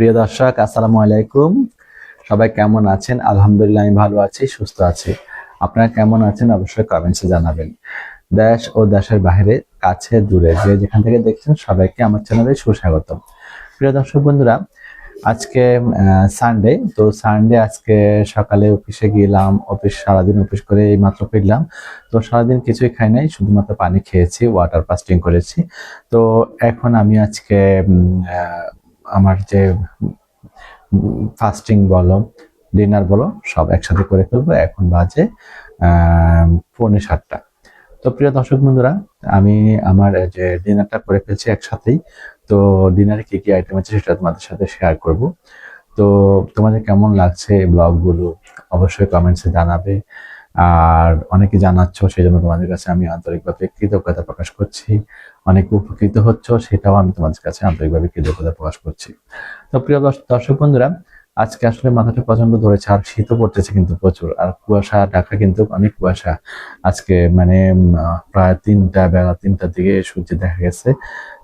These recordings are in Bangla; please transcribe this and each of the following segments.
প্রিয় দর্শক, আসসালামু আলাইকুম। সবাই কেমন আছেন? আলহামদুলিল্লাহ, আমি ভালো আছি, সুস্থ আছি। আপনারা কেমন আছেন? অবশ্যই কমেন্টসে জানাবেন। দেশ ও দেশের বাইরে, কাছে, দূরে, যে যেখান থেকে দেখছেন সবাইকে আমার চ্যানেলে সুস্বাগত প্রিয় দর্শক বন্ধুরা, আজকে সানডে তো সানডে আজকে সকালে অফিসে গেলাম, অফিস সারাদিন অফিস করে এই মাত্র ফিরলাম। তো সারাদিন কিছুই খাই নাই, শুধুমাত্র পানি খেয়েছি ওয়াটার ফাস্টিং করেছি। তো এখন আমি আজকে আমার যে ফাস্টিং বলো ডিনার বলো, সব একসাথে করে ফেলব। এখন বাজে পৌনে সাতটা। তো প্রিয় দর্শক বন্ধুরা, আমি আমার যে ডিনারটা করে ফেলছি একসাথেই। তো ডিনারে কি কি আইটেম আছে সেটা তোমাদের সাথে শেয়ার করব। তো তোমাদের কেমন লাগছে ব্লগগুলো অবশ্যই কমেন্টসে জানাবে। আর অনেকে জানাচ্ছ সেই জন্য তোমাদের কাছে আমি আন্তরিকভাবে কৃতজ্ঞতা প্রকাশ করছি। অনেক উপকৃত হচ্ছ, সেটাও আমি তোমাদের কাছে আন্তরিকভাবে কৃতজ্ঞতা প্রকাশ করছি। তো প্রিয় দর্শক বন্ধুরা, আজকে আসলে মাথাটা প্রচণ্ড ধরেছে আর শীতও পড়তেছে কিন্তু প্রচুর, আর কুয়াশা, ঢাকা কিন্তু অনেক কুয়াশা। আজকে মানে প্রায় তিনটা বেলা, তিনটার দিকে সূর্য দেখা গেছে।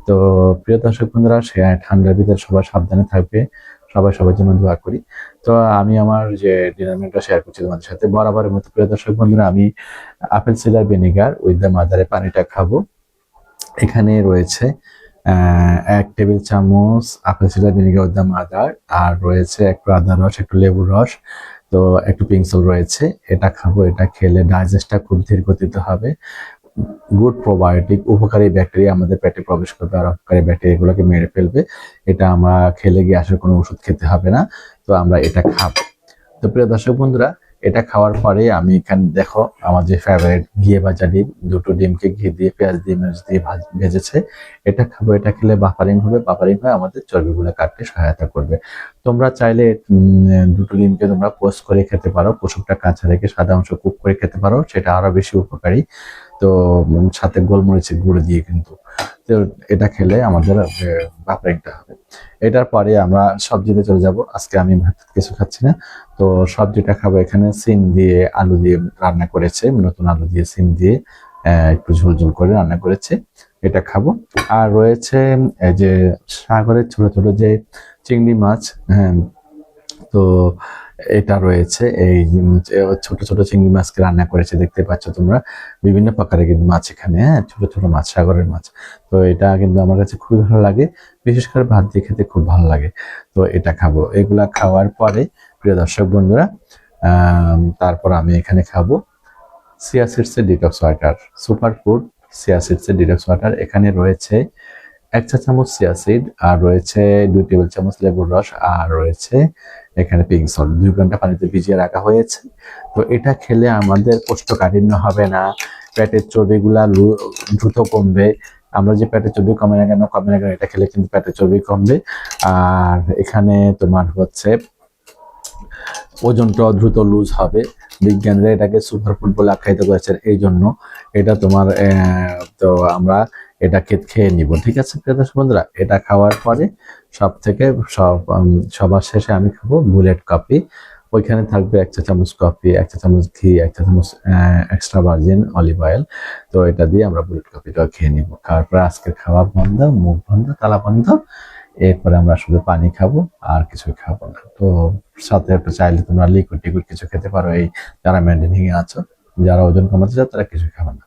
তো প্রিয় দর্শক বন্ধুরা, সে ঠান্ডার ভিতরে সবাই সাবধানে থাকবে। সবাই সবার জন্য দোয়া করি। তো আমি আমার যে ডিনারমেন্টটা শেয়ার করছি তোমাদের সাথে বরাবরের মতো প্রিয় দর্শক বন্ধুরা, আমি apple cider vinegar with the মাদারে পানিটা খাব। এখানে রয়েছে এক টেবিল চামচ apple cider vinegar with the mother আর রয়েছে একটু আদা রস, একটু লেবুর রস, তো একটু পিংসল রয়েছে। এটা খাব, এটা খেলে ডাইজেস্টটা খুব ধীর গতিতে হবে। গুড প্রোবায়োটিক উপকারী ব্যাকটেরিয়া আমাদের পেটে প্রবেশ করবে, আর অপকারী ব্যাকটেরিয়াগুলোকে মেরে ফেলবে। এটা আমরা খেলে গিয়ে আসলে কোনো ওষুধ খেতে হবে না, তো আমরা এটা খাব। তো প্রিয় দর্শক বন্ধুরা, এটা খাওয়ার পরে আমি এখানে দেখো, আমার যে ফেভারিট ঘিয়ে ভাজা ডিম, দুটো ডিমকে ঘি দিয়ে, পেঁয়াজ দিয়ে, মরিচ দিয়ে ভাজ- ভেজেছে। এটা খাব, এটা খেলে বাফারিং হবে বাফারিং হয়ে আমাদের চর্বিগুলো কাটতে সহায়তা করবে। তোমরা চাইলে দুটো ডিমকে তোমরা পোস্ট করে খেতে পারো কুসুমটা কাঁচা রেখে সাদা অংশ কুক করে খেতে পারো, সেটা আরও বেশি উপকারী। তো সাথে গোলমরিচের গুঁড়ো দিয়ে কিন্তু তো এটা খেলে আমাদের বাফারিংটা হবে। এটার পরে আমরা সবজিতে চলে যাব। আজকে আমি ভাত কিছু খাচ্ছি না। তো সবজিটা খাব এখানে সিম দিয়ে আলু দিয়ে রান্না করেছে, নতুন আলু দিয়ে সিম দিয়ে একটু ঝোল ঝোল করে রান্না করেছে। এটা খাব। আর রয়েছে যে সাগরের ছোট ছোট যে চিংড়ি মাছ হ্যাঁ তো এটা রয়েছে। এই ছোট ছোট চিংড়ি মাছকে রান্না করেছে, দেখতে পাচ্ছ তোমরা। বিভিন্ন প্রকারের কিন্তু মাছ এখানে হ্যাঁ ছোট ছোট মাছ, সাগরের মাছ। তো এটা কিন্তু আমার কাছে খুবই ভালো লাগে। বিশেষ করে ভাত দিয়ে খেতে খুব ভালো লাগে। তো এটা খাব। এগুলা খাওয়ার পরে, প্রিয় দর্শক বন্ধুরা তারপর আমি এখানে খাব chia সিডসের detox water. Super food chia সিডসের detox water. এখানে রয়েছে এক চা চামচ সিয়া সিড, আর রয়েছে দুই টেবিল চামচ লেবুর রস, আর রয়েছে এখানে পিঙ্ক সল্ট দুই ঘণ্টা পানিতে ভিজিয়ে রাখা হয়েছে। তো এটা খেলে আমাদের কোষ্ঠকাঠিন্য হবে না। পেটের চর্বিগুলা দ্রুত কমবে। আমরা যে পেটের চর্বি কমে না কেন, কমে না কেন, এটা খেলে কিন্তু পেটের চর্বি কমবে। আর এখানে তোমার হচ্ছে ওজনটাও দ্রুত লুজ হবে। বিজ্ঞানীরা এটাকে সুপার ফুড বলে আখ্যায়িত করেছেন। এই জন্য এটা তোমার তো আমরা এটা খেয়ে নিব। ঠিক আছে, প্রিয় দর্শক বন্ধুরা, এটা খাওয়ার পরে সব থেকে সব সবার শেষে আমি খাব বুলেট কফি। ওইখানে থাকবে এক চা চামচ কফি, এক চা চামচ ঘি, এক চা চামচ এক্সট্রা ভার্জিন অলিভ অয়েল তো এটা দিয়ে আমরা বুলেট কফিটা খেয়ে নিব। খাওয়ার পরে আজকে খাওয়া বন্ধ, মুখ বন্ধ, তালা বন্ধ। এরপরে আমরা শুধু পানি খাব, আর কিছুই খাব না। তো সাথে একটু চাইলে তোমরা লিকুইড টিকুইড কিছু খেতে পারো। এই যারা মেনটেনিং এ আছো, যারা ওজন কমাতে চাও, তারা কিছু খাবে না।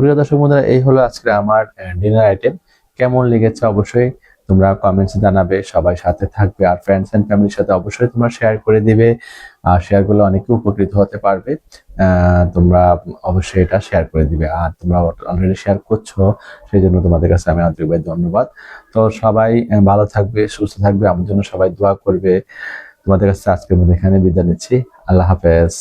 প্রিয় দর্শক বন্ধুরা, এই হলো আজকে আমার ডিনার আইটেম কেমন লেগেছে অবশ্যই তোমরা কমেন্টস জানাবে, সবাই সাথে থাকবে আর ফ্রেন্ডস এন্ড ফ্যামিলির সাথে অবশ্যই তোমরা শেয়ার করে দিবে। আর শেয়ার করলে অনেকে উপকৃত হতে পারবে। তোমরা অবশ্যই এটা শেয়ার করে দিবে। আর তোমরা অলরেডি শেয়ার করছ, সেই জন্য তোমাদের কাছে আমি আন্তরিকভাবে ধন্যবাদ। তো সবাই ভালো থাকবে, সুস্থ থাকবে। আমার জন্য সবাই দোয়া করবে। তোমাদের কাছে আজকের মধ্যে এখানে বিদায় নিচ্ছি। আল্লাহ হাফেজ।